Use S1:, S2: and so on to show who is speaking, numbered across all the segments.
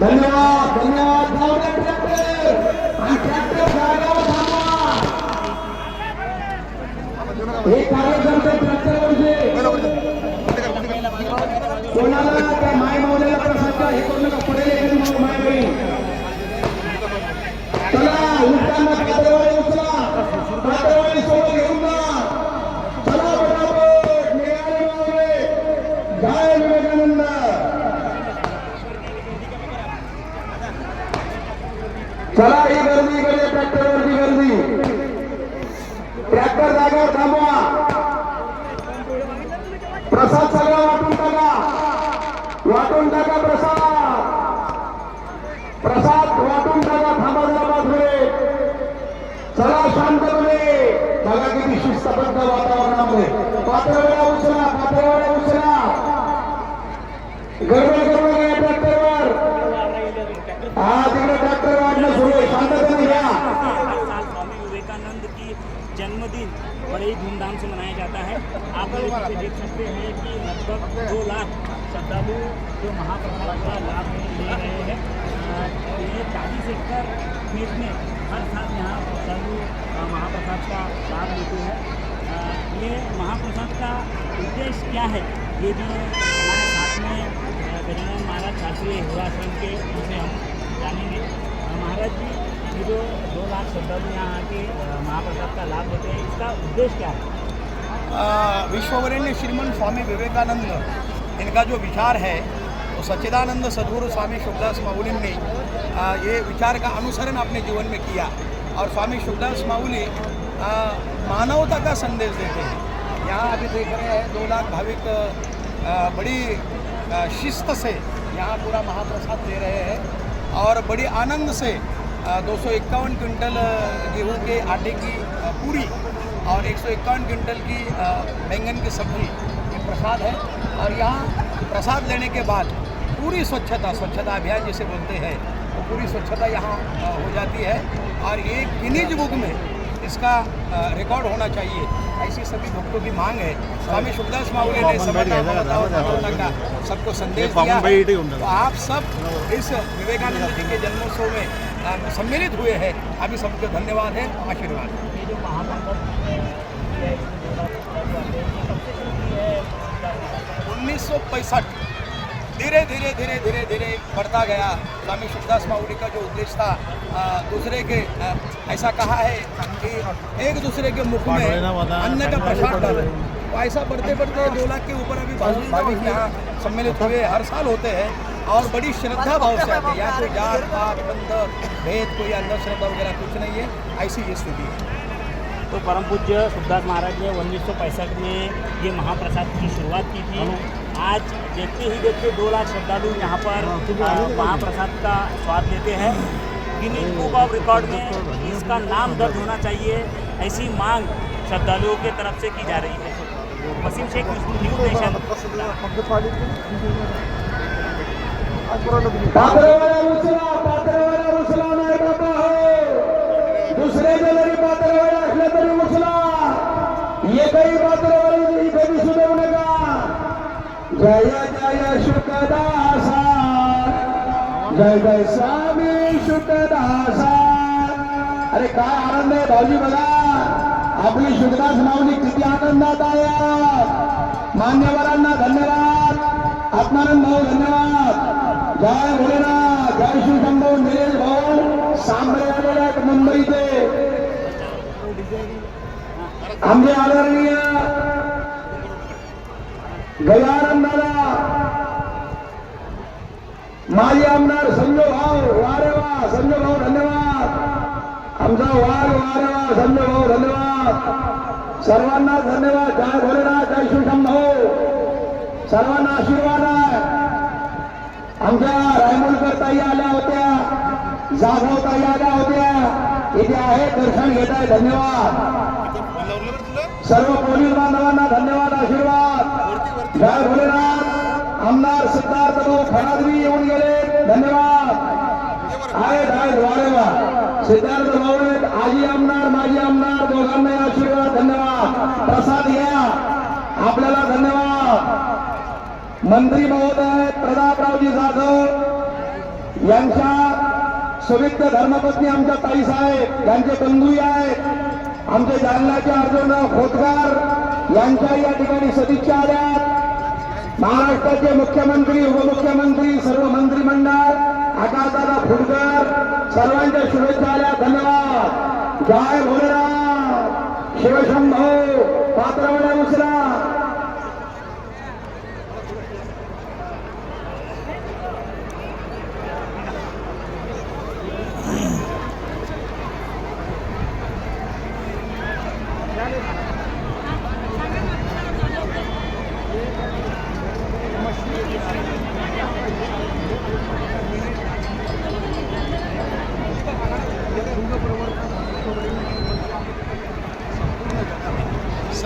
S1: धन्यवाद धन्यवाद. जाऊ ट्रॅक्टर हे कोणाला त्या माय मावलेला प्रसाद हे करू नका पडेल माय बहीण ट्रॅक्टर जागेवर थांबवा. प्रसाद सगळा वाटून टाका. वाटून टाका प्रसाद. प्रसाद वाटून टाका थांबा जरा बाजूने. चला शांतपणे बघा किती शिस्तबद्ध वातावरणामध्ये पात्रवेळा उचला पात्रवेळा उचला. गडबड
S2: धूमधाम से मनाया जाता है। आप लोग देख सकते हैं कि लगभग दो लाख श्रद्धालु जो महाप्रसाद का लाभ ले रहे हैं। ये चालीस एकड़ खेत में हर साल यहाँ श्रद्धालु महाप्रसाद का लाभ लेते हैं। ये महाप्रसाद का उद्देश्य क्या है? ये जो हमारे साथ में गजानन महाराज शास्त्रीय हिराश्रम के उनसे हम जानेंगे। महाराज जी, ये जो दो लाख श्रद्धालु यहाँ आके महाप्रसाद का लाभ लेते हैं, इसका उद्देश्य क्या है?
S3: विश्ववरेण्य श्रीमन स्वामी विवेकानंद, इनका जो विचार है, वो सच्चिदानंद सद्गुरु स्वामी शुभदास माउली ने ये विचार का अनुसरण अपने जीवन में किया। और स्वामी शुभदास माउली मानवता का संदेश देते हैं। यहाँ अभी देख रहे हैं, दो लाख भाविक बड़ी शिस्त से यहाँ पूरा महाप्रसाद दे रहे हैं। और बड़ी आनंद से दो सौ इक्यावन क्विंटल गेहूँ के आटे की पूरी और एक सौ इक्यावन क्विंटल की बैंगन की सब्ज़ी ये प्रसाद है। और यहाँ प्रसाद लेने के बाद पूरी स्वच्छता स्वच्छता अभियान जिसे बोलते हैं वो पूरी स्वच्छता यहाँ हो जाती है। और एक गिनीज बुक में इसका रिकॉर्ड होना चाहिए। ऐसी सभी भक्तों की मांग है। स्वामी सुखदास माउली ने समता सबको संदेश दिया। है तो आप सब इस विवेकानंद जी के जन्मोत्सव में सम्मिलित हुए हैं। अभी सबको धन्यवाद है आशीर्वाद
S2: ये है इसमें दो लाख श्रद्धालु आते हैं ये कब से शुरू की है
S3: उन्नीस धीरे धीरे धीरे धीरे धीरे बढ़ता गया स्वामी सुखदास माउली का जो उद्देश्य था दूसरे के ऐसा कहा है कि एक दूसरे के मुख में अन्न का प्रसाद डालो। तो ऐसा बढ़ते बढ़ते दो लाख के ऊपर अभी भाविक यहाँ सम्मिलित हुए हर साल होते हैं और बड़ी श्रद्धा भाव से आते हैं। यहाँ कोई जात पात बंद भेद कोई अंधश्रद्धा वगैरह कुछ नहीं है ऐसी ये स्थिति है।
S2: तो परम पूज्य सुखदास महाराज ने उन्नीस में ये महाप्रसाद की शुरुआत की थी आज देखते ही देखते दो लाख श्रद्धालु यहाँ पर महाप्रसाद का स्वाद लेते हैं गिनीज बुक ऑफ़ रिकॉर्ड में इसका नाम दर्ज होना चाहिए ऐसी मांग श्रद्धालुओं के तरफ़ से की जा रही है वसीम शेख न्यूज़ नेशन
S1: जय जय शुकदासा जय जय स्वामी शुकदासा अरे काय आनंद आहे भाऊजी बघा. आपली शुकदास माऊली किती आनंदात आहे मान्यवरांना धन्यवाद. आत्मानंद भाऊ धन्यवाद. जय भोलेनाथ. जय श्री शंभू निलेश भाऊ. सांबरे आलेले आहेत मुंबईचे. आमचे आदरणीय गजानन माजी आमदार संजय भाऊ वारे वा संजय भाऊ धन्यवाद. आमचा वार वारे वा संजय भाऊ धन्यवाद. सर्वांना धन्यवाद. जय भोलेनाथ जय श्री सर्वांना आशीर्वाद आहे. आमच्या रायमुलकर ताई आल्या होत्या. जाधव ताई आल्या होत्या. इथे आहे दर्शन घेत आहे. धन्यवाद. सर्व पोलीस बांधवांना धन्यवाद आशीर्वाद. जय भोलेनाथ. आमदार सिद्धार्थ भाऊ फडणवीस येऊन गेले. धन्यवाद. आहेत आहेत वारे वा सिद्धार्थ भाऊ आहेत आजी आमदार माजी आमदार दोघांनाही आशीर्वाद धन्यवाद. प्रसाद घ्या. आपल्याला धन्यवाद. मंत्री महोदय प्रतापरावजी जाधव यांच्या सुविध धर्मपत्नी आमच्या ताई साहेब यांचे बंधूही आहेत. आमचे जालनाचे अर्जुनराव खोतकर यांच्या या ठिकाणी सदिच्छा आल्या महाराष्ट्राचे मुख्यमंत्री उपमुख्यमंत्री सर्व मंत्रिमंडळ आकाशदादा फुटकर सर्वांच्या शुभेच्छा आल्या. धन्यवाद. जय भोलेराम शिवशंभो. पात्रवड्या म्हणजे उचला.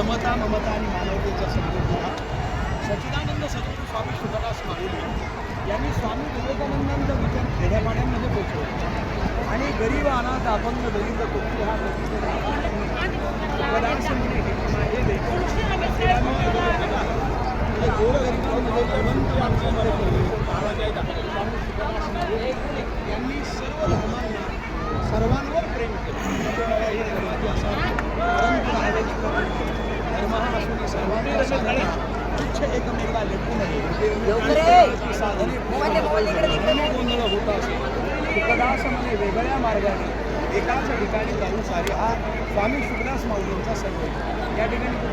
S3: समता ममता आणि मानवतेचा संदेश हा सच्चिदानंद सद्गुरू स्वामी सुखदास माऊली यांनी स्वामी विवेकानंदांचा विचार खेड्यापाड्यांमध्ये पोचवला. आणि गरीब अनाथ अपंग दलित कुटुंब हा साधने गोंधळ होत वेगळ्या मार्गाने एकाच ठिकाणी जाऊन सारे हा स्वामी शुकदास माऊलींचा संदेश या ठिकाणी